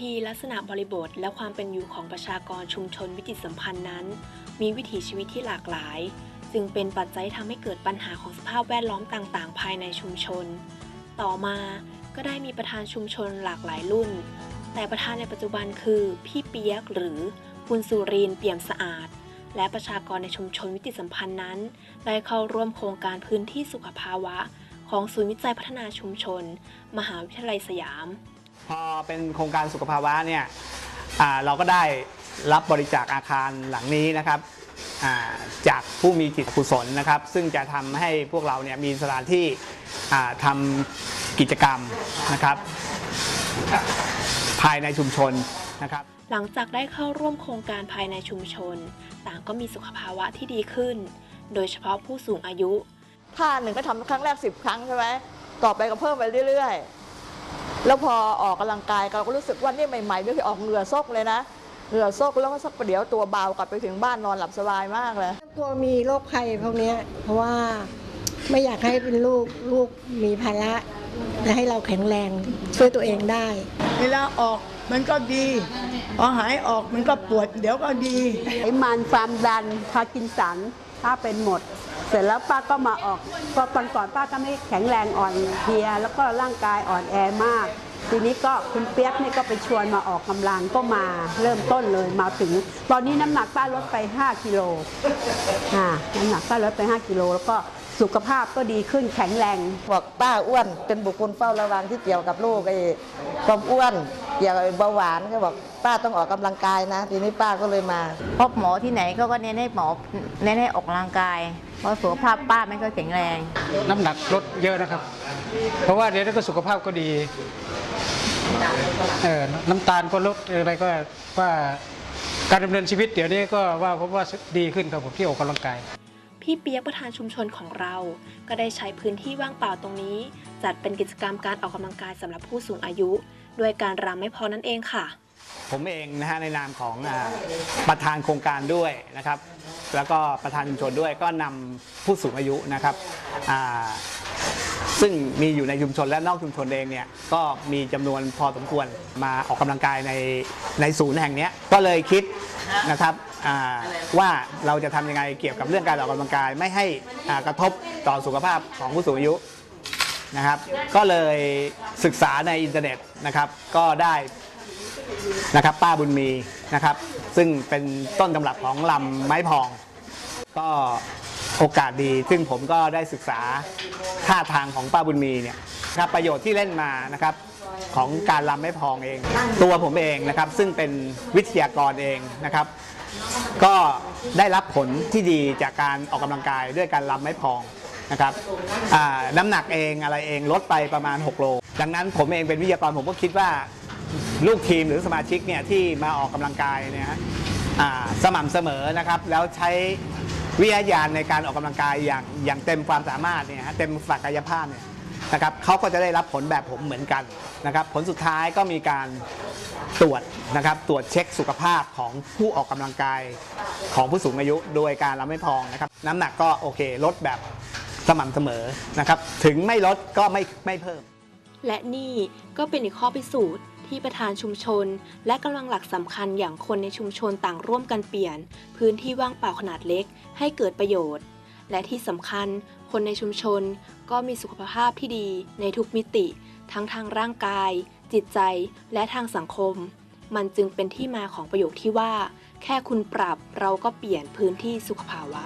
ธีลักษณะบริบทและความเป็นอยู่ของประชากรชุมชนวิจิตสัมพันธ์นั้น มีวิถีชีวิตที่หลากหลาย จึงเป็นปัจจัยทำให้เกิดปัญหาของสภาพแวดล้อมต่างๆ ภายในชุมชน ต่อมาก็ได้มีประธานชุมชนหลากหลายรุ่น แต่ประธานในปัจจุบันคือ พี่เปียกหรือคุณสุรินเปี่ยมสะอาด และประชากรในชุมชนวิจิตสัมพันธ์นั้น ได้เข้าร่วมโครงการพื้นที่สุขภาวะ ของศูนย์วิจัยพัฒนาชุมชน มหาวิทยาลัยสยาม พอเป็นโครงการสุขภาวะเนี่ยอ่าเราก็ได้รับบริจาคอาคารหลังนี้นะครับอ่าจากผู้มีจิตกุศลนะครับ ซึ่งจะทำให้พวกเราเนี่ยมีสถานที่อ่าทำกิจกรรมนะครับ ภายในชุมชนนะครับ หลังจากได้เข้าร่วมโครงการภายในชุมชน ต่างก็มีสุขภาวะที่ดีขึ้น โดยเฉพาะผู้สูงอายุท่าหนึ่งก็ทำครั้งแรกสิบครั้งใช่ไหมต่อไปก็เพิ่มไปเรื่อยๆ แล้วพอออกกำลังกายเราก็รู้สึกว่านี่ใหม่ๆไม่เคยออกเหงื่อซกเลยนะเหงื่อซกแล้วก็สักประเดี๋ยวตัวเบากลับไปถึงบ้านนอนหลับสบายมากเลยกลัวมีโรคภัยพวกเนี้ยเพราะว่าไม่อยากให้เป็นลูกลูกมีภาระและให้เราแข็งแรงช่วยตัวเองได้ เวลาออกมันก็ดีพอหายออกมันก็ปวด เดี๋ยวก็ดีไขมันความดันพาร์กินสันป้าเป็นหมดเสร็จแล้วป้าก็มาออกก็ตอนก่อนป้าก็ไม่แข็งแรงอ่อนเพลีย แล้วก็ร่างกายอ่อนแอมาก ทีนี้ก็คุณเปียกนี่ก็ไปชวนมาออกกำลังก็มาเริ่มต้นเลยมาถึง ตอนนี้น้ำหนักป้าลดไป 5กิโลอ่าน้ำหนักป้าลดไป 5กิโลแล้วก็สุขภาพก็ดีขึ้นแข็งแรงบอกป้าอ้วนเป็นบุคคลเฝ้าระวังที่เกี่ยวกับโรคไอ้ความอ้วน เกี่ยวกับเบาหวานก็บอกป้าต้องออกกำลังกายนะ ทีนี้ป้าก็เลยมา พบหมอที่ไหนเขาก็เน้นให้หมอเน้นให้ออกกำลังกาย เพราะสุขภาพป้าไม่ค่อยแข็งแรง น้ำหนักลดเยอะนะครับ เพราะว่าเดี๋ยวนี้ก็สุขภาพก็ดีเออน้ำตาลก็ลดอะไรก็ว่าการดำเนินชีวิตเดี๋ยวนี้ก็ว่าผมว่าดีขึ้นครับผมที่ออกกำลังกาย พี่เปียกประธานชุมชนของเรา ก็ได้ใช้พื้นที่ว่างเปล่าตรงนี้ จัดเป็นกิจกรรมการออกกำลังกายสำหรับผู้สูงอายุ ด้วยการรำไม่พอนั่นเองค่ะ ผมเองนะฮะในนามของอาประธานโครงการด้วยนะครับ แล้วก็ประธานชุมชนด้วยก็นำผู้สูงอายุนะครับอ่าซึ่งมีอยู่ในชุมชนและนอกชุมชนเองเนี่ยก็มีจำนวนพอสมควรมาออกกำลังกายในในศูนย์แห่งเนี้ยก็เลยคิดนะครับอ่าว่าเราจะทำยังไงเกี่ยวกับเรื่องการออกกำลังกายไม่ให้อ่ากระทบต่อสุขภาพของผู้สูงอายุ นะครับ ก็เลยศึกษาในอินเทอร์เน็ตนะครับ ก็ได้นะครับป้าบุญมีนะครับ ซึ่งเป็นต้นตำรับของลำไม้พอง ก็โอกาสดี ซึ่งผมก็ได้ศึกษาท่าทางของป้าบุญมีเนี่ยครับประโยชน์ที่เล่นมานะครับของการลำไม้พองเอง ตัวผมเองนะครับ ซึ่งเป็นวิทยากรเองนะครับ ก็ได้รับผลที่ดีจากการออกกำลังกายด้วยการลำไม้พอง นะครับน้ำหนักเองอะไรเองลดไปประมาณ 6 โล ดังนั้นผมเองเป็นวิทยากรผมก็คิดว่าลูกทีมหรือสมาชิกเนี่ยที่มาออกกำลังกายเนี่ยฮะสม่ำเสมอนะครับ แล้วใช้วิทยาญาณในการออกกำลังกายอย่างอย่างเต็มความสามารถเนี่ยฮะเต็มศักยภาพเนี่ยนะครับเขาก็จะได้รับผลแบบผมเหมือนกันนะครับผลสุดท้ายก็มีการตรวจนะครับตรวจเช็คสุขภาพของผู้ออกกำลังกายของผู้สูงอายุ โดยการเราไม่พองนะครับ น้ำหนักก็โอเคลดแบบ สม่ำเสมอนะครับ ถึงไม่ลดก็ไม่ไม่เพิ่ม และนี่ก็เป็นอีกข้อพิสูจน์ที่ประธานชุมชน และกำลังหลักสำคัญอย่างคนในชุมชนต่างร่วมกันเปลี่ยน พื้นที่ว่างเปล่าขนาดเล็ก ให้เกิดประโยชน์ และที่สำคัญ คนในชุมชนก็มีสุขภาพที่ดีในทุกมิติ ทั้งทางร่างกาย จิตใจ และทางสังคม มันจึงเป็นที่มาของประโยคที่ว่า แค่คุณปรับเราก็เปลี่ยนพื้นที่สุขภาวะ